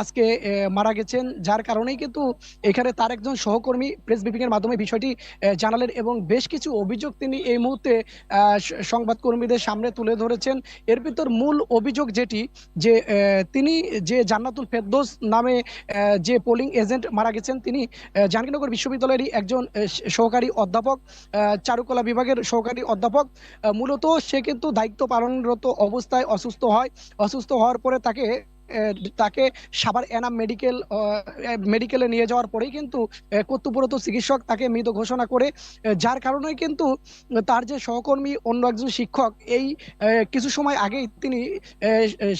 আজকে মারা গেছেন। যার কারণেই কিন্তু এখানে তার একজন সহকর্মী প্রেস ব্রিফিং এর মাধ্যমে বিষয়টি জানালেন এবং বেশ কিছু অভিযোগ তিনি এই মুহূর্তে সংবাদ কর্মীদের সামনে তুলে ধরেছেন। এর ভিতর মূল অভিযোগ যেটি, যে তিনি যে জান্নাতুল ফেরদোস নামে যে পোলিং এজেন্ট মারা গেছেন, তিনি জাহাঙ্গীরনগর বিশ্ববিদ্যালয়েরই একজন সহকারী অধ্যাপক চারুকলা বিভাগের সহকারী অধ্যাপক। মূলত সে কিন্তু দায়িত্ব পালনরত অবস্থায় অসুস্থ হয়। অসুস্থ হওয়ার পরে তাকে তাকে সাবার এনাম মেডিকেল মেডিকেলে নিয়ে যাওয়ার পরেই কিন্তু কর্তব্যরত চিকিৎসক তাকে মৃত ঘোষণা করে যার কারণে কিন্তু তার যে সহকর্মী, অন্য একজন শিক্ষক, এই কিছু সময় আগেই তিনি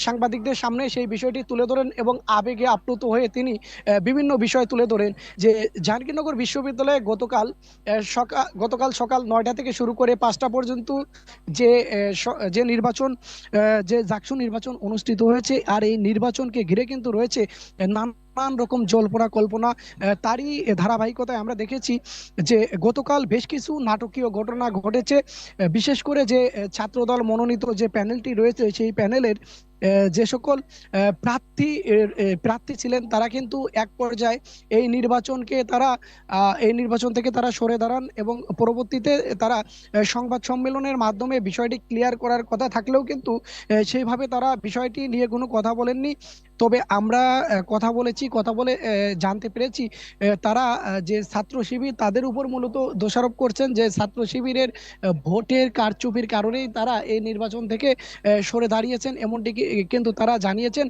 সাংবাদিকদের সামনে সেই বিষয়টি তুলে ধরেন এবং আবেগে আপ্লুত হয়ে তিনি বিভিন্ন বিষয় তুলে ধরেন যে জাহাঙ্গীরনগর বিশ্ববিদ্যালয়ে গতকাল সকাল গতকাল সকাল নয়টা থেকে শুরু করে পাঁচটা পর্যন্ত যে যে নির্বাচন যে জাকসু নির্বাচন অনুষ্ঠিত হয়েছে, আর এই নির্বাচনকে ঘিরে কিন্তু রয়েছে নানান রকম জল্পনা কল্পনা তারই ধারাবাহিকতায় আমরা দেখেছি যে গতকাল বেশ কিছু নাটকীয় ঘটনা ঘটেছে। বিশেষ করে যে ছাত্রদল মনোনীত যে প্যানেলটি রয়েছে, সেই প্যানেলের যে সকল প্রার্থী প্রার্থী ছিলেন, তারা কিন্তু এক পর্যায়ে এই নির্বাচনকে তারা এই নির্বাচন থেকে তারা সরে দাঁড়ান এবং পরবর্তীতে তারা সংবাদ সম্মেলনের মাধ্যমে বিষয়টি ক্লিয়ার করার কথা থাকলেও কিন্তু সেইভাবে তারা বিষয়টি নিয়ে কোনো কথা বলেননি। তবে আমরা কথা বলেছি, কথা বলে জানতে পেরেছি তারা যে ছাত্র শিবির, তাদের উপর মূলত দোষারোপ করছেন যে ছাত্র শিবিরের ভোটের কারচুপির কারণেই তারা এই নির্বাচন থেকে সরে দাঁড়িয়েছেন। এমনটি কিন্তু তারা জানিয়েছেন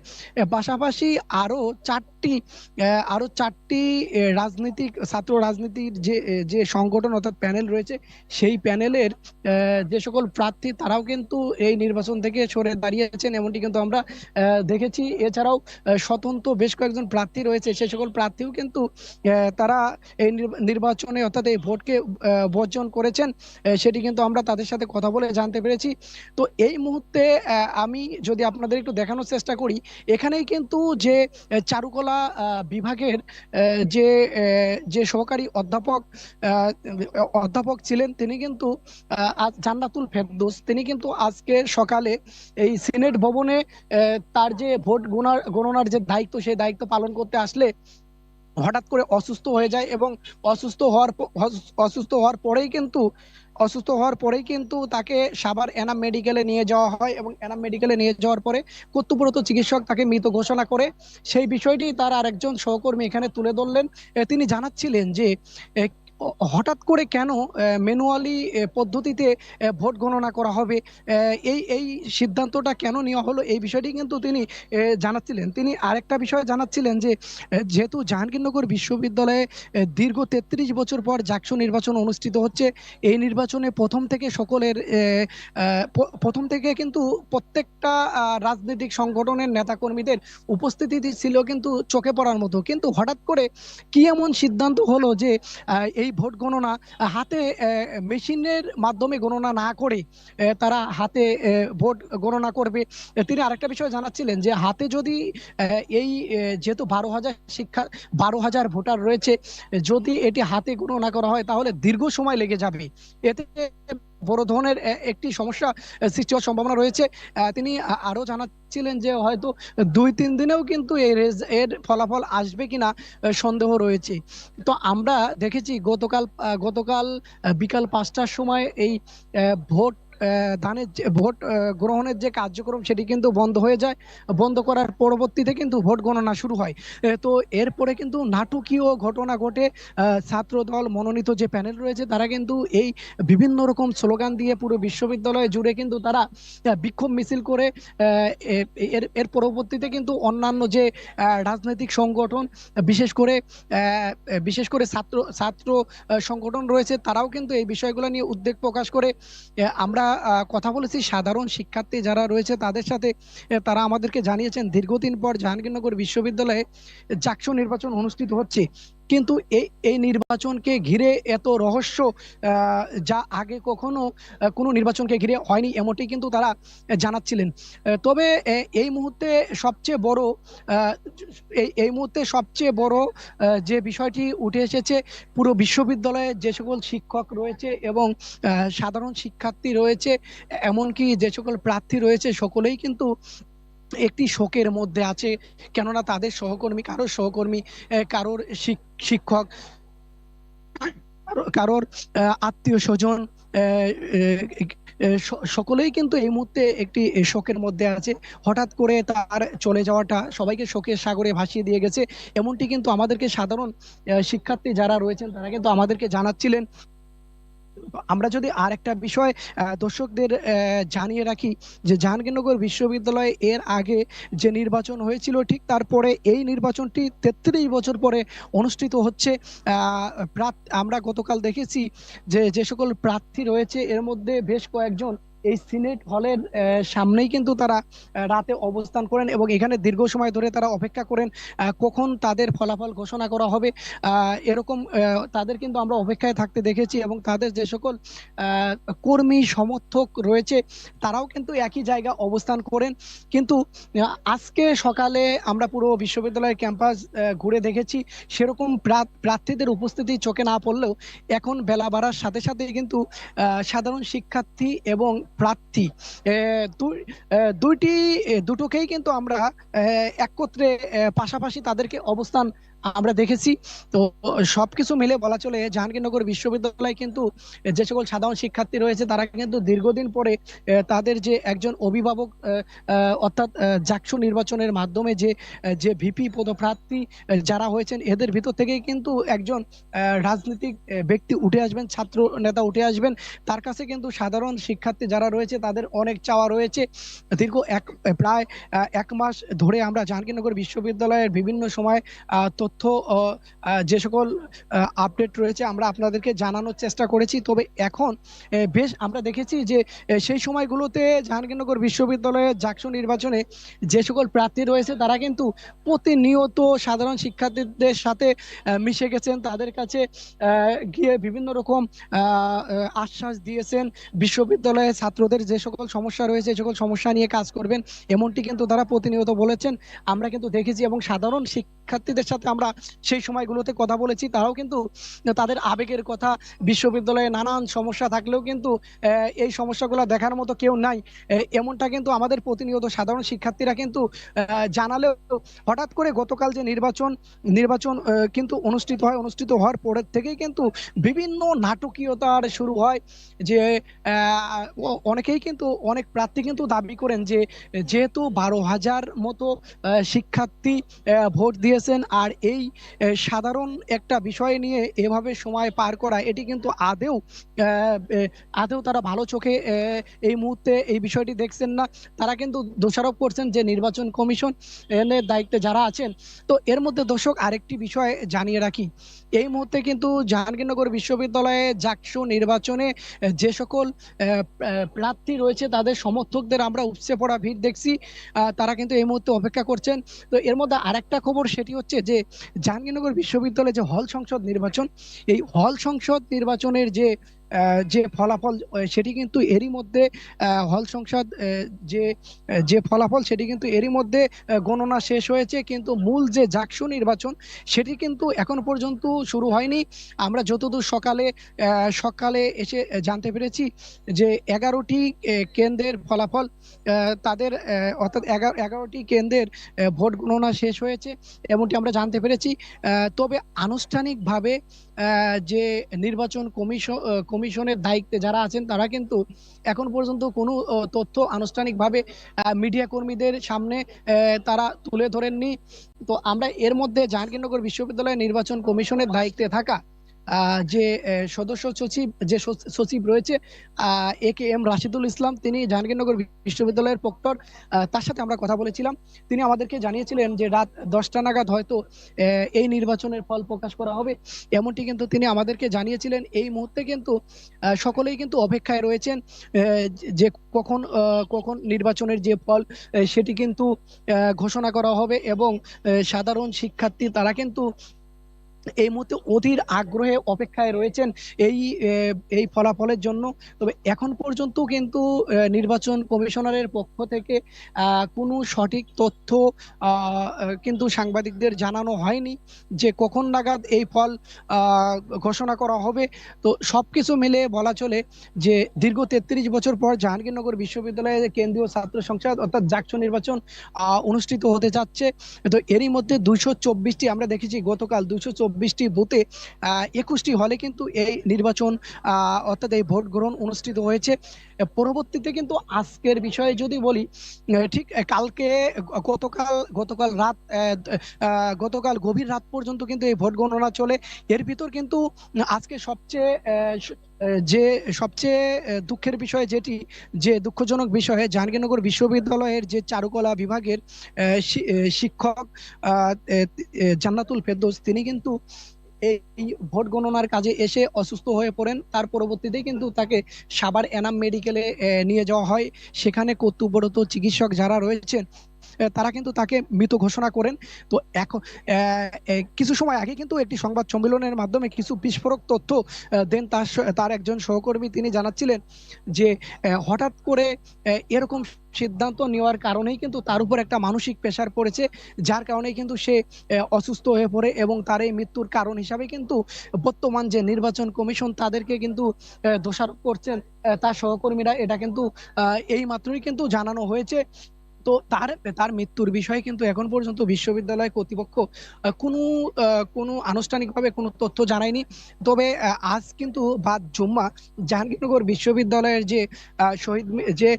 পাশাপাশি আরও চারটি আরও চারটি রাজনৈতিক, ছাত্র রাজনীতির যে যে সংগঠন অর্থাৎ প্যানেল রয়েছে, সেই প্যানেলের যে সকল প্রার্থী তারাও কিন্তু এই নির্বাচন থেকে সরে দাঁড়িয়েছেন, এমনটি কিন্তু আমরা দেখেছি। এছাড়াও স্বতন্ত্র বেশ কয়েকজন প্রার্থী রয়েছে, সে সকল প্রার্থীও কিন্তু তারা এই নির্বাচনে অর্থাৎ এই ভোটকে বর্জন করেছেন সেটি কিন্তু আমরা তাদের সাথে কথা বলে জানতে পেরেছি। তো এই মুহূর্তে আমি যদি আপনাদের একটু দেখানোর চেষ্টা করি। এখানেই কিন্তু যে চারুকলা বিভাগের যে যে সহকারী অধ্যাপক অধ্যাপক ছিলেন, তিনি কিন্তু জান্নাতুল ফেরদোস। তিনি কিন্তু আজকে সকালে এই সিনেট ভবনে তার যে ভোট গোনার, গণনার যে দায়িত্ব, সেই দায়িত্ব পালন করতে আসলে হঠাৎ করে অসুস্থ হয়ে যায় এবং অসুস্থ হওয়ার অসুস্থ হওয়ার পরেই কিন্তু, অসুস্থ হওয়ার পরেই কিন্তু তাকে সাবার এনাম মেডিকেলে নিয়ে যাওয়া হয় এবং এনাম মেডিকেলে নিয়ে যাওয়ার পরে কর্তব্যরত চিকিৎসক তাকে মৃত ঘোষণা করে। সেই বিষয়টি তার আরেকজন সহকর্মী এখানে তুলে ধরলেন। তিনি জানাচ্ছিলেন যে হঠাৎ করে কেন ম্যানুয়ালি পদ্ধতিতে ভোট গণনা করা হবে? এই এই সিদ্ধান্তটা কেন নেওয়া হলো? এই বিষয়টি কিন্তু তিনি জানাচ্ছিলেন। তিনি আরেকটা বিষয় জানাচ্ছিলেন যে যেহেতু জাহাঙ্গীরনগর বিশ্ববিদ্যালয়ে দীর্ঘ তেত্রিশ বছর পর জাকসু নির্বাচন অনুষ্ঠিত হচ্ছে, এই নির্বাচনে প্রথম থেকে সকলের প্রথম থেকে কিন্তু প্রত্যেকটা রাজনৈতিক সংগঠনের নেতাকর্মীদের উপস্থিতি ছিল কিন্তু চোখে পড়ার মতো। কিন্তু হঠাৎ করে কি এমন সিদ্ধান্ত হলো যে এই এই ভোট গণনা, হাতে মেশিনের মাধ্যমে গণনা না করে তারা হাতে ভোট গণনা করবে। তিনি আরেকটা বিষয় জানাচ্ছিলেন যে হাতে যদি এই যেহেতু বারো হাজার শিক্ষা, বারো হাজার ভোটার রয়েছে যদি এটি হাতে গণনা করা হয়, তাহলে দীর্ঘ সময় লেগে যাবে। এতে বড় ধরনের একটি সমস্যা সৃষ্টি হওয়ার সম্ভাবনা রয়েছে। তিনি আরও জানাচ্ছিলেন যে হয়তো দুই, তিন দিনেও কিন্তু এর এর ফলাফল আসবে কিনা সন্দেহ রয়েছে। তো আমরা দেখেছি গতকাল গতকাল বিকাল পাঁচটার সময় এই ভোট ধানের ভোট গ্রহণের যে কার্যক্রম সেটি কিন্তু বন্ধ হয়ে যায়। বন্ধ করার পরবর্তীতে কিন্তু ভোট গণনা শুরু হয়। তো এরপরে কিন্তু নাটকীয় ঘটনা ঘটে। ছাত্র দল মনোনীত যে প্যানেল রয়েছে, তারা কিন্তু এই বিভিন্ন রকম স্লোগান দিয়ে পুরো বিশ্ববিদ্যালয় জুড়ে কিন্তু তারা বিক্ষোভ মিছিল করে এর এর পরবর্তীতে কিন্তু অন্যান্য যে রাজনৈতিক সংগঠন, বিশেষ করে বিশেষ করে ছাত্র ছাত্র সংগঠন রয়েছে, তারাও কিন্তু এই বিষয়গুলো নিয়ে উদ্বেগ প্রকাশ করে। আমরা কথা বলেছি। সাধারণ শিক্ষার্থী যারা রয়েছে, তাদের সাথে তারা আমাদেরকে জানিয়েছেন, দীর্ঘদিন পর জাহাঙ্গীরনগর বিশ্ববিদ্যালয়ে জাকসু নির্বাচন অনুষ্ঠিত হচ্ছে। কিন্তু এই এই নির্বাচনকে ঘিরে এত রহস্য যা আগে কখনো কোনো নির্বাচনকে ঘিরে হয়নি এমনটি কিন্তু তারা জানাচ্ছিলেন। তবে এই মুহূর্তে সবচেয়ে বড় এই মুহূর্তে সবচেয়ে বড় যে বিষয়টি উঠে এসেছে, পুরো বিশ্ববিদ্যালয়ে যে সকল শিক্ষক রয়েছে এবং সাধারণ শিক্ষার্থী রয়েছে, এমনকি যে সকল প্রার্থী রয়েছে, সকলেই কিন্তু একটি শোকের মধ্যে আছে। কেননা তাদের সহকর্মী, কারোর সহকর্মী কারোর শিক- শিক্ষক, কারোর আত্মীয় স্বজন সকলেই কিন্তু এই মুহূর্তে একটি শোকের মধ্যে আছে। হঠাৎ করে তার চলে যাওয়াটা সবাইকে শোকের সাগরে ভাসিয়ে দিয়ে গেছে। এমনটি কিন্তু আমাদেরকে সাধারণ শিক্ষার্থী যারা রয়েছেন, তারা কিন্তু আমাদেরকে জানাচ্ছিলেন। আমরা যদি আর একটা বিষয় দর্শকদের জানিয়ে রাখি যে জাহাঙ্গীরনগর বিশ্ববিদ্যালয়ে এর আগে যে নির্বাচন হয়েছিল, ঠিক তারপরে এই নির্বাচনটি তেত্রিশ বছর পরে অনুষ্ঠিত হচ্ছে। আমরা গতকাল দেখেছি যে যে সকল প্রার্থী রয়েছে, এর মধ্যে বেশ কয়েকজন এই সিনেট হলের সামনেই কিন্তু তারা রাতে অবস্থান করেন এবং এখানে দীর্ঘ সময় ধরে তারা অপেক্ষা করেন কখন তাদের ফলাফল ঘোষণা করা হবে। এরকম তাদের কিন্তু আমরা অপেক্ষায় থাকতে দেখেছি এবং তাদের যে সকল কর্মী সমর্থক রয়েছে, তারাও কিন্তু একই জায়গা অবস্থান করেন। কিন্তু আজকে সকালে আমরা পুরো বিশ্ববিদ্যালয়ের ক্যাম্পাস ঘুরে দেখেছি। সেরকম প্রা- প্রার্থীদের উপস্থিতি চোখে না পড়লেও এখন বেলা বাড়ার সাথে সাথে কিন্তু সাধারণ শিক্ষার্থী এবং প্রার্থী। দুইটি দুটোকেই কিন্তু আমরা একত্রে পাশাপাশি তাদেরকে অবস্থান আমরা দেখেছি। তো সবকিছু মিলে বলা চলে জাহাঙ্গীরনগর বিশ্ববিদ্যালয় কিন্তু যে সকল সাধারণ শিক্ষার্থী রয়েছে, তারা কিন্তু দীর্ঘদিন পরে তাদের যে একজন অভিভাবক অর্থাৎ জাকসু নির্বাচনের মাধ্যমে যে যে ভিপি পদপ্রার্থী যারা হয়েছেন, এদের ভিতর থেকেই কিন্তু একজন রাজনৈতিক ব্যক্তি উঠে আসবেন, ছাত্র নেতা উঠে আসবেন। তার কাছে কিন্তু সাধারণ শিক্ষার্থী যারা রয়েছে, তাদের অনেক চাওয়া রয়েছে। দীর্ঘ এক প্রায় এক মাস ধরে আমরা জাহাঙ্গীরনগর বিশ্ববিদ্যালয়ের বিভিন্ন সময় তথ্য যে সকল আপডেট রয়েছে আমরা আপনাদেরকে জানানোর চেষ্টা করেছি। তবে এখন বেশ আমরা দেখেছি যে সেই সময়গুলোতে জাহাঙ্গীরনগর বিশ্ববিদ্যালয়ের জাকসু নির্বাচনে যে সকল প্রার্থী রয়েছে, তারা কিন্তু প্রতিনিয়ত সাধারণ শিক্ষার্থীদের সাথে মিশে গেছেন। তাদের কাছে গিয়ে বিভিন্ন রকম আশ্বাস দিয়েছেন। বিশ্ববিদ্যালয়ের ছাত্রদের যে সকল সমস্যা রয়েছে সকল সমস্যা নিয়ে কাজ করবেন, এমনটি কিন্তু তারা প্রতিনিয়ত বলেছেন। আমরা কিন্তু দেখেছি এবং সাধারণ শিক্ষার্থীদের সাথে আমরা সেই সময়গুলোতে কথা বলেছি। তারাও কিন্তু তাদের আবেগের কথা, বিশ্ববিদ্যালয়ে নানান সমস্যা থাকলেও কিন্তু এই সমস্যাগুলো দেখার মতো কেউ নাই। এমনটা কিন্তু আমাদের প্রতিনিয়ত সাধারণ শিক্ষার্থীরা কিন্তু জানালেও হঠাৎ করে গতকাল যে নির্বাচন নির্বাচন কিন্তু অনুষ্ঠিত হয়, অনুষ্ঠিত হওয়ার পরের থেকেই কিন্তু বিভিন্ন নাটকীয়তার শুরু হয় যে অনেকেই কিন্তু, অনেক প্রার্থী কিন্তু দাবি করেন যে, যেহেতু বারো হাজার মতো শিক্ষার্থী ভোট দিয়েছেন আর এই সাধারণ একটা বিষয় নিয়ে এভাবে সময় পার করা, এটি কিন্তু আদেও আদেও তারা ভালো চোখে এই মুহূর্তে এই বিষয়টি দেখছেন না। তারা কিন্তু দোষারোপ করছেন যে নির্বাচন কমিশন এর দায়িত্বে যারা আছেন। তো এর মধ্যে দর্শক আরেকটি বিষয় জানিয়ে রাখি। এই মুহূর্তে কিন্তু জাহাঙ্গীরনগর বিশ্ববিদ্যালয়ে জাকসু নির্বাচনে যে সকল প্রার্থী রয়েছে তাদের সমর্থকদের আমরা উপচে পড়া ভিড় দেখছি। তারা কিন্তু এই মুহূর্তে অপেক্ষা করছেন। তো এর মধ্যে আরেকটা খবর সেটি হচ্ছে যে জাহাঙ্গীরনগর বিশ্ববিদ্যালয়ে যে হল সংসদ নির্বাচন এই হল সংসদ নির্বাচনের যে যে ফলাফল সেটি কিন্তু এরই মধ্যে হল সংসদ যে যে ফলাফল, সেটি কিন্তু এরই মধ্যে গণনা শেষ হয়েছে। কিন্তু মূল যে জাকসু নির্বাচন, সেটি কিন্তু এখন পর্যন্ত শুরু হয়নি। আমরা যতদূর সকালে সকালে এসে জানতে পেরেছি যে এগারোটি কেন্দ্রের ফলাফল তাদের অর্থাৎ এগারো, এগারোটি কেন্দ্রের ভোট গণনা শেষ হয়েছে। এমনটি আমরা জানতে পেরেছি। তবে আনুষ্ঠানিকভাবে যে নির্বাচন কমিশন কমিশনের দায়িত্বে যারা আছেন, তারা কিন্তু এখন পর্যন্ত কোনো তথ্য আনুষ্ঠানিকভাবে মিডিয়া কর্মীদের সামনে তারা তুলে ধরেননি। তো আমরা এর মধ্যে জাহাঙ্গীরনগর বিশ্ববিদ্যালয়ের নির্বাচন কমিশনের দায়িত্বে থাকা যে সদস্য সচিব, যে সচিব রয়েছে এ কে এম রাশিদুল ইসলাম, তিনি জাহাঙ্গীরনগর বিশ্ববিদ্যালয়ের প্রক্টর তার সাথে আমরা কথা বলেছিলাম। তিনি আমাদেরকে জানিয়েছিলেন যে, রাত দশটা নাগাদ হয়তো এই নির্বাচনের ফল প্রকাশ করা হবে। এমনটি কিন্তু তিনি আমাদেরকে জানিয়েছিলেন। এই মুহূর্তে কিন্তু সকলেই কিন্তু অপেক্ষায় রয়েছেন যে কখন কখন নির্বাচনের যে ফল সেটি কিন্তু ঘোষণা করা হবে এবং সাধারণ শিক্ষার্থী তারা কিন্তু এই মুহূর্তে অধীর আগ্রহে অপেক্ষায় রয়েছেন এই এই ফলাফলের জন্য। তবে এখন পর্যন্ত কিন্তু নির্বাচন কমিশনারের পক্ষ থেকে কোনো সঠিক তথ্য কিন্তু সাংবাদিকদের জানানো হয়নি যে কখন নাগাদ এই ফল ঘোষণা করা হবে। তো সব কিছু মিলে বলা চলে যে দীর্ঘ তেত্রিশ বছর পর জাহাঙ্গীরনগর বিশ্ববিদ্যালয়ে কেন্দ্রীয় ছাত্র সংসদ অর্থাৎ জাকসু নির্বাচন অনুষ্ঠিত হতে যাচ্ছে। তো এরই মধ্যে দুইশো চব্বিশটি আমরা দেখেছি গতকাল দুইশো চব্বিশটি বুথে একুশটি হলে কিন্তু এই নির্বাচন অর্থাৎ এই ভোট গ্রহণ অনুষ্ঠিত হয়েছে। পরবর্তীতে কিন্তু আজকের বিষয়ে যদি বলি ঠিক কালকে গতকাল গতকাল রাত গতকাল গভীর রাত পর্যন্ত কিন্তু এই ভোট গণনা চলে। এর ভিতর কিন্তু আজকে সবচেয়ে যে সবচেয়ে দুঃখের বিষয় যেটি, যে দুঃখজনক বিষয়ে, জাহাঙ্গীরনগর বিশ্ববিদ্যালয়ের যে চারুকলা বিভাগের শিক্ষক জান্নাতুল ফেরদৌস, তিনি কিন্তু এই ভোট গণনার কাজে এসে অসুস্থ হয়ে পড়েন। তার পরবর্তীতে কিন্তু তাকে সাবার এনাম মেডিকেলে নিয়ে যাওয়া হয়। সেখানে কর্তব্যরত চিকিৎসক যারা রয়েছেন তারা কিন্তু তাকে মৃত ঘোষণা করেন। তো এখন কিছু সময় আগে কিন্তু একটি সংবাদ সম্মেলনের মাধ্যমে কিছু বিস্ফোরক তথ্য দেন তার তার একজন সহকর্মী তিনি জানাচ্ছিলেন যে হঠাৎ করে এরকম সিদ্ধান্ত নেওয়ার কারণেই কিন্তু তার উপর একটা মানসিক প্রেশার পড়েছে, যার কারণে কিন্তু সে অসুস্থ হয়ে পড়ে এবং তার এই মৃত্যুর কারণ হিসাবে কিন্তু বর্তমান যে নির্বাচন কমিশন তাদেরকে কিন্তু দোষারোপ করছেন তার সহকর্মীরা। এটা কিন্তু এই মাত্রই কিন্তু জানানো হয়েছে। তো তার তার মৃত্যুর বিষয়ে কিন্তু এখন পর্যন্ত বিশ্ববিদ্যালয় কর্তৃপক্ষ কোনো কোনো আনুষ্ঠানিকভাবে কোনো তথ্য জানায়নি। তবে আজ কিন্তু বাদ জুম্মা জাহাঙ্গীরনগর বিশ্ববিদ্যালয়ের যে শহীদ যে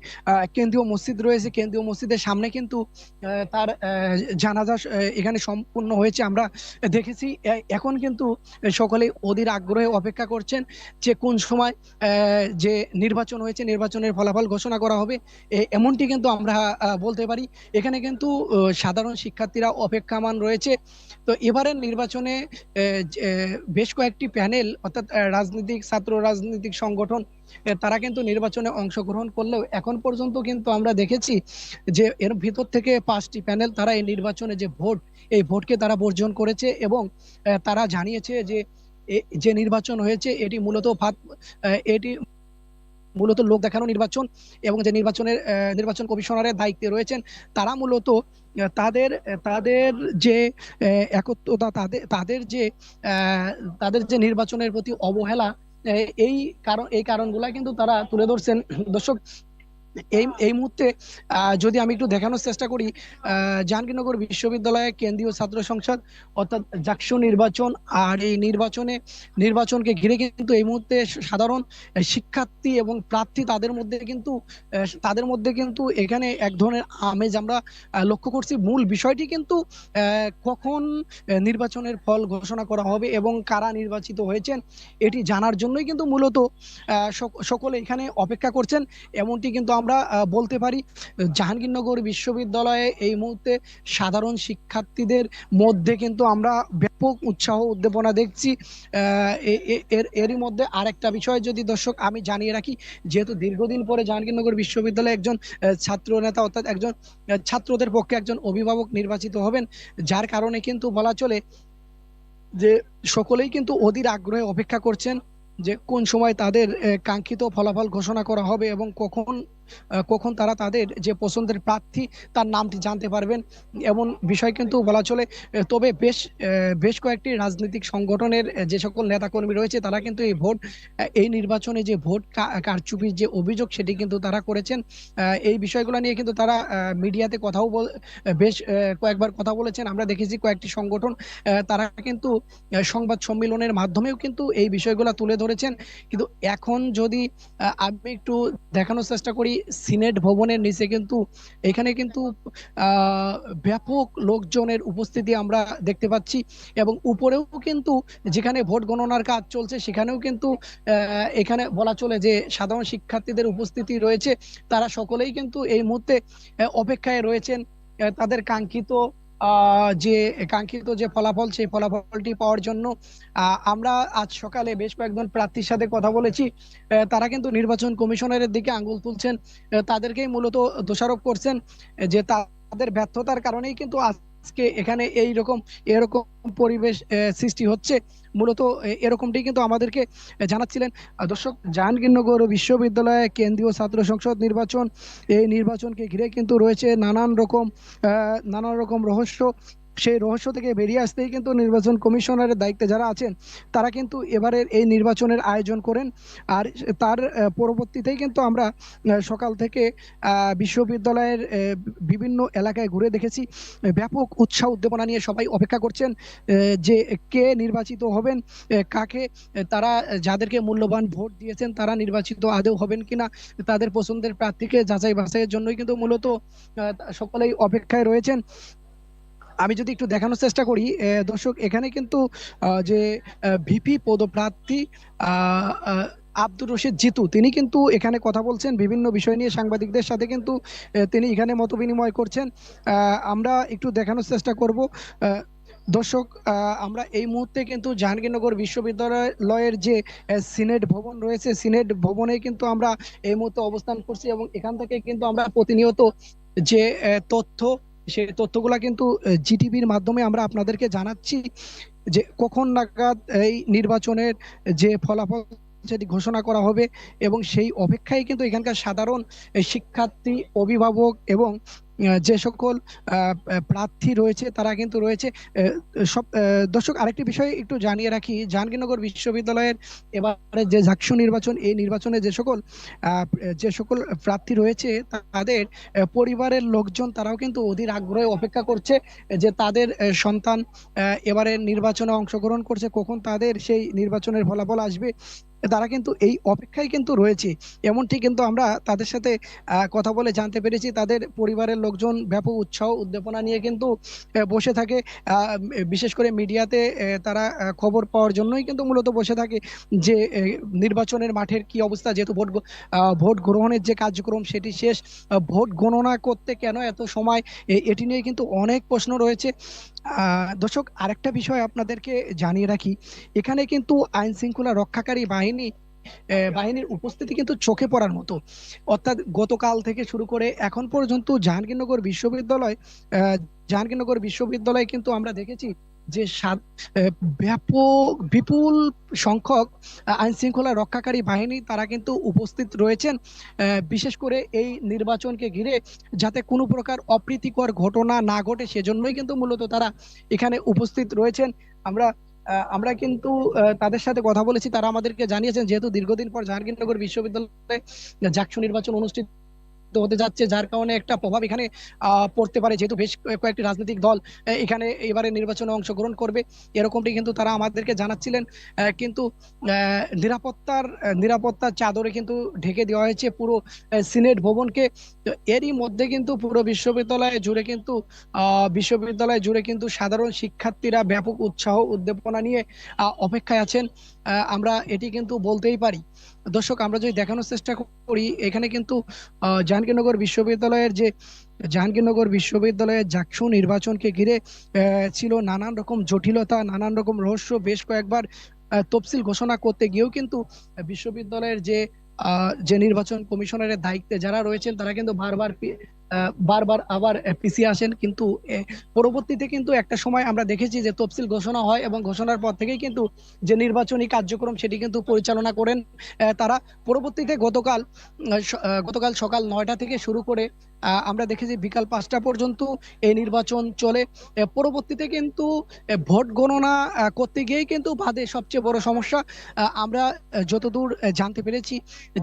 কেন্দ্রীয় মসজিদ রয়েছে কেন্দ্রীয় মসজিদের সামনে কিন্তু তার জানাজা এখানে সম্পূর্ণ হয়েছে। আমরা দেখেছি এখন কিন্তু সকলে অধীর আগ্রহে অপেক্ষা করছেন যে কোন সময় যে নির্বাচন হয়েছে নির্বাচনের ফলাফল ঘোষণা করা হবে। এমনটি কিন্তু আমরা আহ, বলতে পারি। এখানে কিন্তু সাধারণ শিক্ষার্থীরা অপেক্ষামান রয়েছে। তো এবারের নির্বাচনে বেশ কয়েকটি প্যানেল, অর্থাৎ রাজনৈতিক, ছাত্র রাজনৈতিক সংগঠন তারা কিন্তু নির্বাচনে অংশগ্রহণ করলেও এখন পর্যন্ত কিন্তু আমরা দেখেছি যে, এর ভিতর থেকে পাঁচটি প্যানেল তারা এই নির্বাচনে যে ভোট, এই ভোটকে তারা বর্জন করেছে এবং তারা জানিয়েছে যে যে নির্বাচন হয়েছে, এটি মূলত এটি মূলত লোক দেখানো নির্বাচন এবং যে নির্বাচনের নির্বাচন কমিশনারের দায়িত্বে রয়েছেন, তারা মূলত তাদের তাদের যে একত্রতা তাদের তাদের যে তাদের যে নির্বাচনের প্রতি অবহেলা এই কারণ, এই কারণগুলা কিন্তু তারা তুলে ধরছেন। দর্শক এই এই মুহূর্তে যদি আমি একটু দেখানোর চেষ্টা করি জাহাঙ্গীরনগর বিশ্ববিদ্যালয়ে কেন্দ্রীয় ছাত্র সংসদ, অর্থাৎ জাকসু নির্বাচন, আর এই নির্বাচনে, নির্বাচনকে ঘিরে কিন্তু এই মুহূর্তে সাধারণ শিক্ষার্থী এবং প্রার্থী তাদের মধ্যে কিন্তু তাদের মধ্যে কিন্তু এখানে এক ধরনের আমেজ আমরা লক্ষ্য করছি। মূল বিষয়টি কিন্তু কখন নির্বাচনের ফল ঘোষণা করা হবে এবং কারা নির্বাচিত হয়েছেন, এটি জানার জন্যই কিন্তু মূলত সক- সকলে এখানে অপেক্ষা করছেন। এমনটি কিন্তু আমরা বলতে পারি, জাহাঙ্গীরনগর বিশ্ববিদ্যালয়ে এই মুহূর্তে সাধারণ শিক্ষার্থীদের মধ্যে কিন্তু আমরা ব্যাপক উৎসাহ উদ্দীপনা দেখছি। এর, এরই মধ্যে আরেকটা বিষয় যদি দর্শক আমি জানিয়ে রাখি, যেহেতু দীর্ঘদিন পরে জাহাঙ্গীরনগর বিশ্ববিদ্যালয়ে একজন ছাত্র নেতা অর্থাৎ একজন ছাত্রদের পক্ষে একজন অভিভাবক নির্বাচিত হবেন, যার কারণে কিন্তু বলা চলে যে সকলেই কিন্তু অধীর আগ্রহে অপেক্ষা করছেন যে কোন সময় তাদের কাঙ্ক্ষিত ফলাফল ঘোষণা করা হবে এবং কখন কখন তারা তাদের যে পছন্দের প্রার্থী তার নামটি জানতে পারবেন এমন বিষয় কিন্তু বলা চলে। তবে বেশ বেশ কয়েকটি রাজনৈতিক সংগঠনের যে সকল নেতাকর্মী রয়েছে তারা কিন্তু এই ভোট এই নির্বাচনে যে ভোট কারচুপির যে অভিযোগ সেটি কিন্তু তারা করেছেন। এই বিষয়গুলো নিয়ে কিন্তু তারা মিডিয়াতে কথাও বেশ কয়েকবার কথা বলেছেন। আমরা দেখেছি কয়েকটি সংগঠন তারা কিন্তু সংবাদ সম্মেলনের মাধ্যমেও কিন্তু এই বিষয়গুলো তুলে ধরেছেন। কিন্তু এখন যদি আমি একটু দেখানোর চেষ্টা করি সিনেট ভবনের নিচে কিন্তু, এখানে কিন্তু ব্যাপক লোকজনের উপস্থিতি আমরা দেখতে পাচ্ছি এবং উপরেও কিন্তু যেখানে ভোট গণনার কাজ চলছে সেখানেও কিন্তু এখানে বলা চলে যে সাধারণ শিক্ষার্থীদের উপস্থিতি রয়েছে। তারা সকলেই কিন্তু এই মুহূর্তে অপেক্ষায় রয়েছেন তাদের কাঙ্ক্ষিত যে কাঙ্ক্ষিত যে ফলাফল, সেই ফলাফলটি পাওয়ার জন্য আমরা আজ সকালে বেশ কয়েকজন প্রার্থীর সাথে কথা বলেছি। তারা কিন্তু নির্বাচন কমিশনারের দিকে আঙ্গুল তুলছেন। তাদেরকেই মূলত দোষারোপ করছেন যে তাদের ব্যর্থতার কারণেই কিন্তু আজকে এখানে এই রকম এরকম পরিবেশ সৃষ্টি হচ্ছে। মূলত এরকমটি কিন্তু আমাদেরকে জানাচ্ছিলেন। দর্শক, জাহাঙ্গীরনগর বিশ্ববিদ্যালয়ে কেন্দ্রীয় ছাত্র সংসদ নির্বাচন, এই নির্বাচনকে ঘিরে কিন্তু রয়েছে নানান রকম নানান রকম রহস্য। সেই রহস্য থেকে বেরিয়ে আসতেই কিন্তু নির্বাচন কমিশনারের দায়িত্বে যারা আছেন, তারা কিন্তু এবারের এই নির্বাচনের আয়োজন করেন। আর তার পরবর্তীতেই কিন্তু আমরা সকাল থেকে বিশ্ববিদ্যালয়ের বিভিন্ন এলাকায় ঘুরে দেখেছি, ব্যাপক উৎসাহ উদ্দীপনা নিয়ে সবাই অপেক্ষা করছেন যে কে নির্বাচিত হবেন কাকে তারা যাদেরকে মূল্যবান ভোট দিয়েছেন, তারা নির্বাচিত আদৌ হবেন কিনা, তাদের পছন্দের প্রার্থীকে যাচাই বাছাইয়ের জন্যই কিন্তু মূলত সকলেই অপেক্ষায় রয়েছেন। আমি যদি একটু দেখানোর চেষ্টা করি দর্শক, এখানে কিন্তু যে ভিপি পদপ্রার্থী আব্দুর রশিদ জিতু, তিনি কিন্তু এখানে কথা বলছেন, বিভিন্ন বিষয় নিয়ে সাংবাদিকদের সাথে কিন্তু তিনি এখানে মত বিনিময় করছেন। আমরা একটু দেখানোর চেষ্টা করব। দর্শক আমরা এই মুহূর্তে কিন্তু জাহাঙ্গীরনগর বিশ্ববিদ্যালয়ের যে সিনেট ভবন রয়েছে, সিনেট ভবনে কিন্তু আমরা এই মুহূর্তে অবস্থান করছি এবং এখান থেকে কিন্তু আমরা প্রতিনিয়ত যে তথ্য সেই তথ্যগুলা কিন্তু জিটিভির মাধ্যমে আমরা আপনাদেরকে জানাচ্ছি যে কখন নাগাদ এই নির্বাচনের যে ফলাফল সেটি ঘোষণা করা হবে এবং সেই অপেক্ষায় কিন্তু এখানকার সাধারণ শিক্ষার্থী, অভিভাবক এবং যে সকল প্রার্থী রয়েছে তারা কিন্তু রয়েছে। সব দর্শক, আরেকটি বিষয় একটু জানিয়ে রাখি। জাহাঙ্গীরনগর বিশ্ববিদ্যালয়ের এবারে যে জাকসু নির্বাচন, এই নির্বাচনে যে সকল যে সকল প্রার্থী রয়েছে তাদের পরিবারের লোকজন তারাও কিন্তু অধীর আগ্রহে অপেক্ষা করছে যে তাদের সন্তান এবারে নির্বাচনে অংশগ্রহণ করছে। কখন তাদের সেই নির্বাচনের ফলাফল আসবে তারা কিন্তু এই অপেক্ষায় কিন্তু রয়েছে। এমনটি কিন্তু আমরা তাদের সাথে কথা বলে জানতে পেরেছি। তাদের পরিবারের লোকজন ব্যাপক উৎসাহ, উদ্দীপনা নিয়ে কিন্তু বসে থাকে। বিশেষ করে মিডিয়াতে তারা খবর পাওয়ার জন্যই কিন্তু মূলত বসে থাকে যে নির্বাচনের মাঠের কি অবস্থা। যেহেতু ভোট ভোট গ্রহণের যে কার্যক্রম সেটি শেষ ভোট গণনা করতে কেন এত সময়? এটি নিয়ে কিন্তু অনেক প্রশ্ন রয়েছে। দর্শক, আরেকটা বিষয় আপনাদেরকে জানিয়ে রাখি। এখানে কিন্তু আইন শৃঙ্খলা রক্ষাকারী বাহিনী বাহিনীর উপস্থিতি কিন্তু চোখে পড়ার মতো। অর্থাৎ গতকাল থেকে শুরু করে এখন পর্যন্ত জাহাঙ্গীরনগর বিশ্ববিদ্যালয় জাহাঙ্গীরনগর বিশ্ববিদ্যালয় কিন্তু আমরা দেখেছি যে ব্যাপক, বিপুল সংখ্যক আইন শৃঙ্খলা রক্ষাকারী বাহিনী তারা কিন্তু উপস্থিত রয়েছেন। বিশেষ করে এই নির্বাচনকে ঘিরে যাতে কোনো প্রকার অপ্রীতিকর ঘটনা না ঘটে সেজন্যই কিন্তু মূলত তারা এখানে উপস্থিত রয়েছেন। আমরা আমরা কিন্তু তাদের সাথে কথা বলেছি। তারা আমাদেরকে জানিয়েছেন, যেহেতু দীর্ঘদিন পর জাহাঙ্গীরনগর বিশ্ববিদ্যালয়ে জাকসু নির্বাচন অনুষ্ঠিত হতে যাচ্ছে, যার কারণে একটা প্রভাব এখানে পড়তে পারে। যেহেতু বেশ কয়েকটি রাজনৈতিক দল এখানে এবারে নির্বাচনে অংশগ্রহণ করবে। এরকমটি কিন্তু তারা আমাদেরকে জানাচ্ছিলেন। কিন্তু নিরাপত্তার নিরাপত্তার চাদরে কিন্তু ঢেকে দেওয়া হয়েছে পুরো সিনেট ভবনকে। এরই মধ্যে কিন্তু পুরো বিশ্ববিদ্যালয় জুড়ে কিন্তু বিশ্ববিদ্যালয় জুড়ে কিন্তু সাধারণ শিক্ষার্থীরা ব্যাপক উৎসাহ উদ্দীপনা নিয়ে অপেক্ষায় আছেন। আমরা এটি কিন্তু বলতেই পারি। দর্শক, আমরা যদি দেখানোর চেষ্টা করি, এখানে কিন্তু জাহাঙ্গীরনগর বিশ্ববিদ্যালয়ের যে, জাহাঙ্গীরনগর বিশ্ববিদ্যালয়ের জাকসু নির্বাচনকে ঘিরে ছিল নানান রকম জটিলতা, নানান রকম রহস্য। বেশ কয়েকবার তফসিল ঘোষণা করতে গিয়েও কিন্তু বিশ্ববিদ্যালয়ের যে যে নির্বাচন কমিশনারের দায়িত্বে যারা রয়েছেন, তারা কিন্তু বারবার বারবার আবার পিছিয়ে আসেন, কিন্তু পরবর্তীতে কিন্তু একটা সময় আমরা দেখেছি যে তফসিল ঘোষণা হয় এবং ঘোষণার পর থেকেই কিন্তু যে নির্বাচনী কার্যক্রম সেটি কিন্তু পরিচালনা করেন তারা। পরবর্তীতে গতকাল গতকাল সকাল নয়টা থেকে শুরু করে আমরা দেখেছি বিকাল পাঁচটা পর্যন্ত এই নির্বাচন চলে। পরবর্তীতে কিন্তু ভোট গণনা করতে গিয়েই কিন্তু বাদে সবচেয়ে বড় সমস্যা। আমরা যতদূর জানতে পেরেছি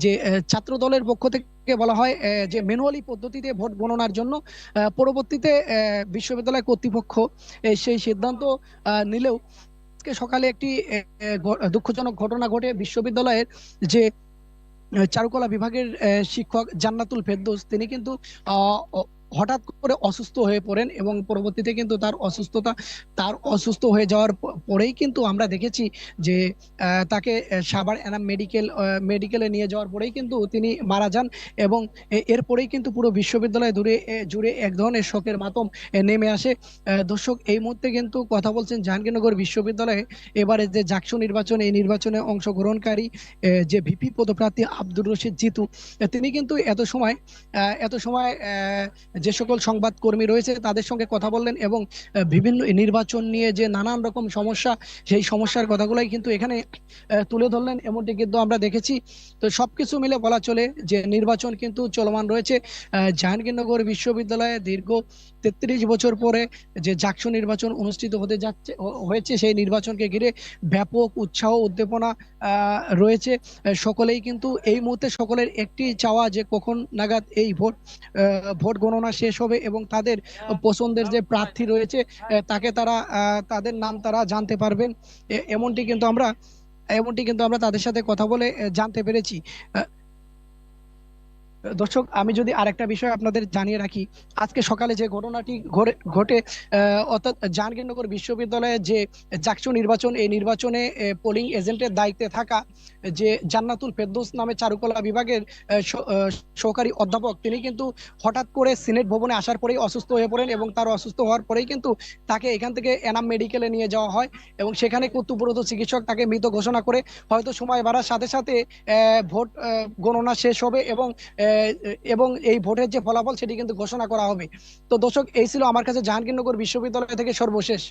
যে ছাত্র দলের পক্ষ থেকে বলা হয় যে ম্যানুয়ালি পদ্ধতিতে ভোট গণনার জন্য পরবর্তীতে বিশ্ববিদ্যালয় কর্তৃপক্ষ সেই সিদ্ধান্ত নিলেও আজকে সকালে একটি দুঃখজনক ঘটনা ঘটে। বিশ্ববিদ্যালয়ের যে চারুকলা বিভাগের শিক্ষক জান্নাতুল ফেরদৌস, তিনি কিন্তু হঠাৎ করে অসুস্থ হয়ে পড়েন এবং পরবর্তীতে কিন্তু তার অসুস্থতা, তার অসুস্থ হয়ে যাওয়ার পরেই কিন্তু আমরা দেখেছি যে তাকে সাভার এনাম মেডিকেল মেডিকেলে নিয়ে যাওয়ার পরেই কিন্তু তিনি মারা যান এবং এরপরেই কিন্তু পুরো বিশ্ববিদ্যালয় দূরে জুড়ে এক ধরনের শোকের মাতম নেমে আসে। দর্শক, এই মুহূর্তে কিন্তু কথা বলছেন জাহাঙ্গীরনগর বিশ্ববিদ্যালয়ে। এবারে যে জাকসু নির্বাচন, এই নির্বাচনে অংশগ্রহণকারী যে ভিপি পদপ্রার্থী আব্দুর রশিদ জিতু তিনি কিন্তু এত সময় এত সময় যে সকল সংবাদকর্মী রয়েছে তাদের সঙ্গে কথা বললেন এবং বিভিন্ন নির্বাচন নিয়ে যে নানান রকম সমস্যা, সেই সমস্যার কথাগুলাই কিন্তু এখানে তুলে ধরলেন। এমনটি কিন্তু আমরা দেখেছি। তো সবকিছু মিলে বলা চলে যে নির্বাচন কিন্তু চলমান রয়েছে। জাহাঙ্গীরনগর বিশ্ববিদ্যালয়ে দীর্ঘ তেত্রিশ বছর পরে যে জাকসু নির্বাচন অনুষ্ঠিত হতে যাচ্ছে হয়েছে, সেই নির্বাচনকে ঘিরে ব্যাপক উৎসাহ, উদ্দীপনা রয়েছে। সকলেই কিন্তু এই মুহূর্তে সকলের একটি চাওয়া যে কখন নাগাদ এই ভোট ভোট গণনা শেষ হবে এবং তাদের পছন্দের যে প্রার্থী রয়েছে তাকে তারা তাদের নাম তারা জানতে পারবেন। এমনটি কিন্তু আমরা, এমনটি কিন্তু আমরা তাদের সাথে কথা বলে জানতে পেরেছি। দর্শক, আমি যদি আরেকটা বিষয় আপনাদের জানিয়ে রাখি, আজকে সকালে যে ঘটনাটি ঘটে অর্থাৎ জাহাঙ্গীরনগর বিশ্ববিদ্যালয়ে যে জাকসু নির্বাচন, এই নির্বাচনে পোলিং এজেন্টের দায়িত্বে থাকা যে জান্নাতুল ফেরদৌস নামে চারুকলা বিভাগের সহকারী অধ্যাপক, তিনি কিন্তু হঠাৎ করে সিনেট ভবনে আসার পরেই অসুস্থ হয়ে পড়েন এবং তার অসুস্থ হওয়ার পরেই কিন্তু তাকে এখান থেকে এনাম মেডিকেলে নিয়ে যাওয়া হয় এবং সেখানে কর্তব্যরত চিকিৎসক তাকে মৃত ঘোষণা করে, হয়তো সময় বাড়ার সাথে সাথে ভোট গণনা শেষ হবে এবং এবং এই ভোটের যে ফলাফল সেটি কিন্তু ঘোষণা করা হবে। তো দর্শক, এই ছিল আমার কাছে জাহাঙ্গীরনগর বিশ্ববিদ্যালয় থেকে সর্বশেষ।